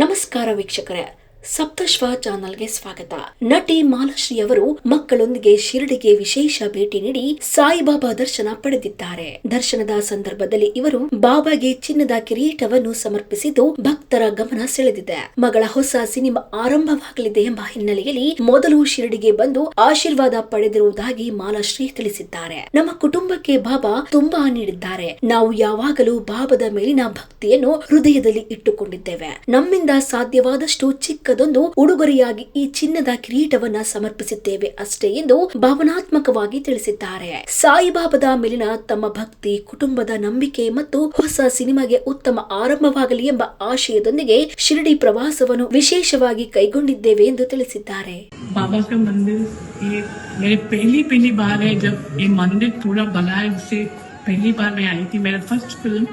ನಮಸ್ಕಾರ ವೀಕ್ಷಕರೇ. ಸಪ್ತಶ್ವ ಚಾನಲ್ಗೆ ಸ್ವಾಗತ. ನಟಿ ಮಾಲಾಶ್ರೀ ಅವರು ಮಕ್ಕಳೊಂದಿಗೆ ಶಿರಡಿಗೆ ವಿಶೇಷ ಭೇಟಿ ನೀಡಿ ಸಾಯಿಬಾಬಾ ದರ್ಶನ ಪಡೆದಿದ್ದಾರೆ. ದರ್ಶನದ ಸಂದರ್ಭದಲ್ಲಿ ಇವರು ಬಾಬಾಗೆ ಚಿನ್ನದ ಕಿರೀಟವನ್ನು ಸಮರ್ಪಿಸಿದ್ದು ಭಕ್ತರ ಗಮನ ಸೆಳೆದಿದೆ. ಮಗಳ ಹೊಸ ಸಿನಿಮಾ ಆರಂಭವಾಗಲಿದೆ ಎಂಬ ಹಿನ್ನೆಲೆಯಲ್ಲಿ ಮೊದಲು ಶಿರಡಿಗೆ ಬಂದು ಆಶೀರ್ವಾದ ಪಡೆದಿರುವುದಾಗಿ ಮಾಲಾಶ್ರೀ ತಿಳಿಸಿದ್ದಾರೆ. ನಮ್ಮ ಕುಟುಂಬಕ್ಕೆ ಬಾಬಾ ತುಂಬಾ ನೀಡಿದ್ದಾರೆ. ನಾವು ಯಾವಾಗಲೂ ಬಾಬಾದ ಮೇಲಿನ ಭಕ್ತಿಯನ್ನು ಹೃದಯದಲ್ಲಿ ಇಟ್ಟುಕೊಂಡಿದ್ದೇವೆ. ನಮ್ಮಿಂದ ಸಾಧ್ಯವಾದಷ್ಟು ಚಿಕ್ಕದೊಂದು ಉಡುಗೊರೆಯಾಗಿ ಈ ಚಿನ್ನದ ಕಿರೀಟವನ್ನ ಸಮರ್ಪಿಸಿದ್ದೇವೆ ಅಷ್ಟೇ ಎಂದು ಭಾವನಾತ್ಮಕವಾಗಿ ತಿಳಿಸಿದ್ದಾರೆ ಸಾಯಿಬಾಬಾದ ಮೇಲಿನ ತಮ್ಮ ಭಕ್ತಿ ಕುಟುಂಬದ ನಂಬಿಕೆ ಮತ್ತು ಹೊಸ ಸಿನಿಮಾಗೆ ಉತ್ತಮ ಆರಂಭವಾಗಲಿ ಎಂಬ ಆಶಯದೊಂದಿಗೆ ಶಿರಡಿ ಪ್ರವಾಸವನ್ನು ವಿಶೇಷವಾಗಿ ಕೈಗೊಂಡಿದ್ದೇವೆ ಎಂದು ತಿಳಿಸಿದ್ದಾರೆ बाबा का मंदिर ये मेरी पहली पहली बार है जब ये मंदिर पूरा बना है उससे पहली बार मैं आई थी मेरा फर्स्ट फिल्म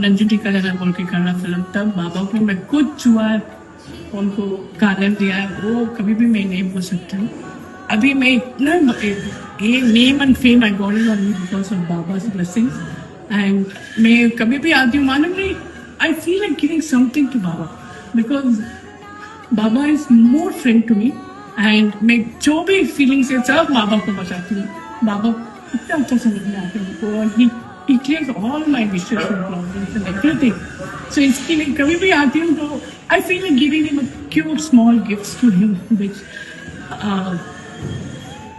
नंजू टीका लगा बोल के करना फिल्म तब बाबा को मैं खुद छुआ उनको कारण दिया है, वो कभी भी मैं नहीं बोल सकती हूँ। अभी मैं इतना ये name and fame I got it only because of Baba's blessings. And मैं कभी भी आती हूँ, मालूम नहीं I feel like giving something to Baba because Baba is more friend to me and मैं जो भी फीलिंग्स है, सब बाबा को बताती हूँ। बाबा इतना अच्छा समझ में आते हैं और ही he clears all इसके लिए कभी भी आती हूँ तो I feel like giving him a cute small gifts to him which uh,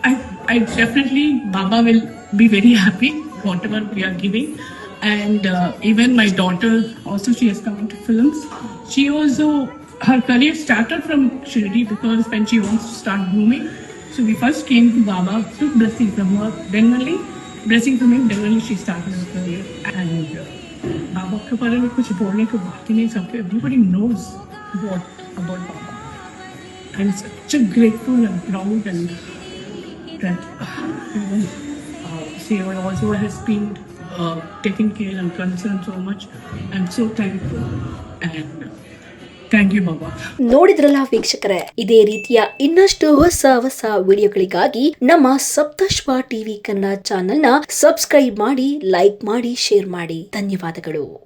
I, I definitely Baba will be very happy whatever we are giving. And uh, even my daughter also she has come into films. She also her career started from Shirdi because when she wants to start grooming. So we first came to Baba, took blessing from her, then only blessing from him, then only she started her career. And uh, बाबा के बारे में कुछ बोलने को बाकी नहीं सबके everybody knows what about Baba. I'm such a grateful and proud and that even uh, Seva also has been uh, taking care and concerned so much. I'm so thankful and thank you, Baba. ನೋಡಿದ್ರಲ್ಲ ವೀಕ್ಷಕರೇ ಇದೇ ರೀತಿಯ ಇನ್ನಷ್ಟು ಹೊಸ ಹೊಸ ವಿಡಿಯೋಗಳಿಗಾಗಿ ನಮ್ಮ Saptashwa TV Kannada ಚಾನೆಲ್ನ ಸಬ್ಸ್ಕ್ರೈಬ್ ಮಾಡಿ ಲೈಕ್ ಮಾಡಿ ಶೇರ್ ಮಾಡಿ ಧನ್ಯವಾದಗಳು